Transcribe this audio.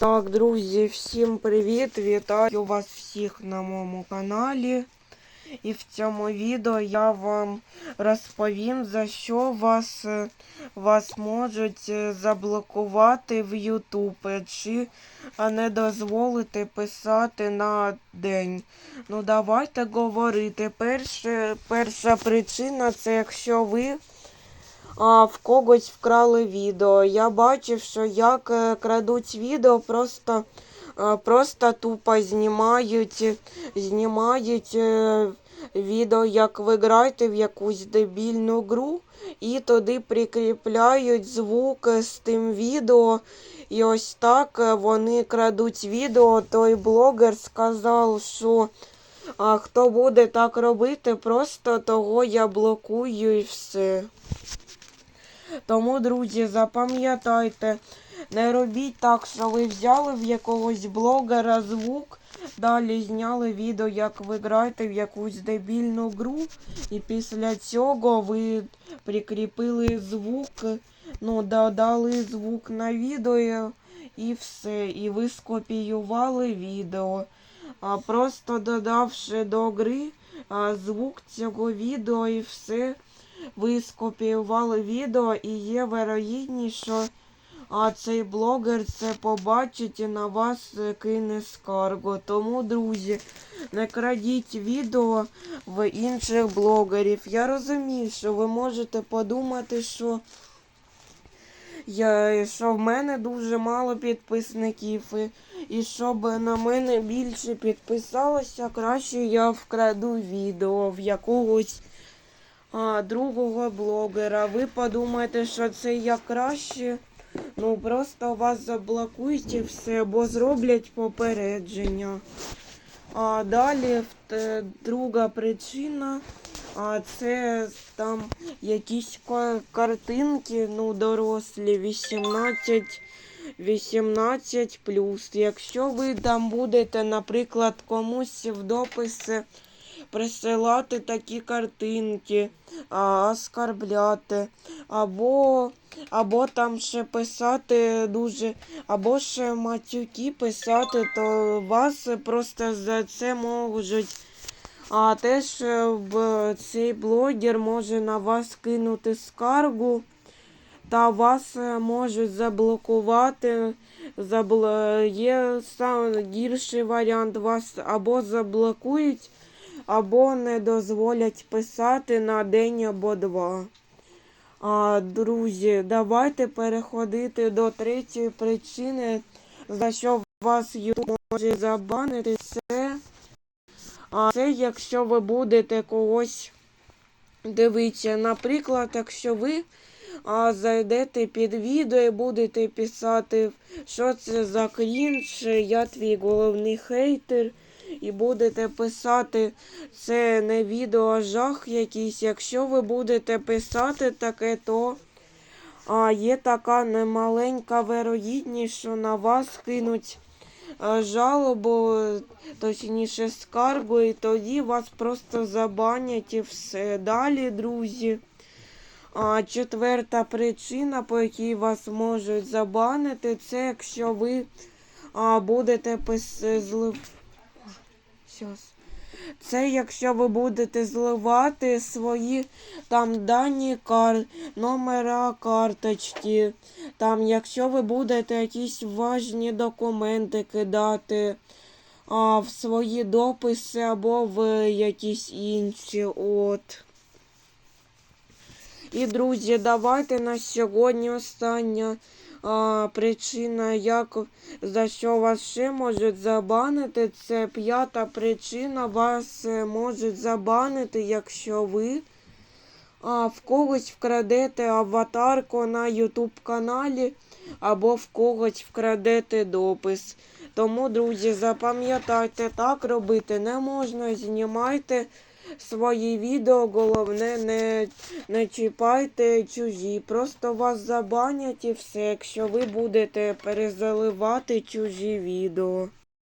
Так, друзі, всім привіт! Вітаю вас всіх на моєму каналі. І в цьому відео я вам розповім, за що вас, е, вас можуть е, заблокувати в YouTube, чи а не дозволити писати на день. Ну, давайте говорити. Перше, перша причина це якщо ви а, в когось вкрали відео. Я бачив, що як е, крадуть відео, просто, е, просто тупо знімають, знімають е, відео, як ви граєте в якусь дебільну гру, і туди прикріпляють звук з тим відео. І ось так вони крадуть відео. Той блогер сказав, що а, хто буде так робити, просто того я блокую і все. Тому, друзі, запам'ятайте, не робіть так, що ви взяли в якогось блогера звук, далі зняли відео, як ви граєте в якусь дебільну гру, і після цього ви прикріпили звук, ну, додали звук на відео і все. І ви скопіювали відео. А просто додавши до гри а, звук цього відео і все ви скопіювали відео і є вирогідність, що а, цей блогер це побачить і на вас кине скаргу. Тому, друзі, не крадіть відео в інших блогерів. Я розумію, що ви можете подумати, що я, що в мене дуже мало підписників, і, і щоб на мене більше підписалося, краще я вкраду відео в якогось а, другого блогера. Ви подумаєте, що це я краще. Ну просто вас заблокують і все, бо зроблять попередження. А далі друга причина. А це там якісь картинки, ну, дорослі, 18, 18 Якщо ви там будете, наприклад, комусь в дописи присилати такі картинки, а, оскарбляти, або, або там ще писати дуже, або ще матюки писати, то вас просто за це можуть. А теж цей блогер може на вас кинути скаргу, та вас можуть заблокувати. Забл... Є сам гірший варіант, вас або заблокують, або не дозволять писати на день або два. А, друзі, давайте переходити до третьої причини, за що вас YouTube може забанити. Це, а, це якщо ви будете когось дивитися. Наприклад, якщо ви а, зайдете під відео і будете писати, що це за крінж, я твій головний хейтер. І будете писати це не відео, жах якийсь. Якщо ви будете писати таке, то а, є така немаленька вирогідність, що на вас кинуть жалобу, точніше скаргу, і тоді вас просто забанять і все. Далі, друзі. А четверта причина, по якій вас можуть забанити, це якщо ви а, будете пис... Щас. Це якщо ви будете зливати свої там дані кар... номера карточки, там, якщо ви будете якісь важні документи кидати а, в свої дописи або в якісь інші. от. І, друзі, давайте на сьогодні остання а, причина, як за що вас ще можуть забанити. Це п'ята причина. Вас е, можуть забанити, якщо ви а, в когось вкрадете аватарку на YouTube каналі або в когось вкрадете допис. Тому, друзі, запам'ятайте, так робити не можна. Знімайте свої відео, головне, не, не чіпайте чужі. Просто вас забанять і все, якщо ви будете перезаливати чужі відео.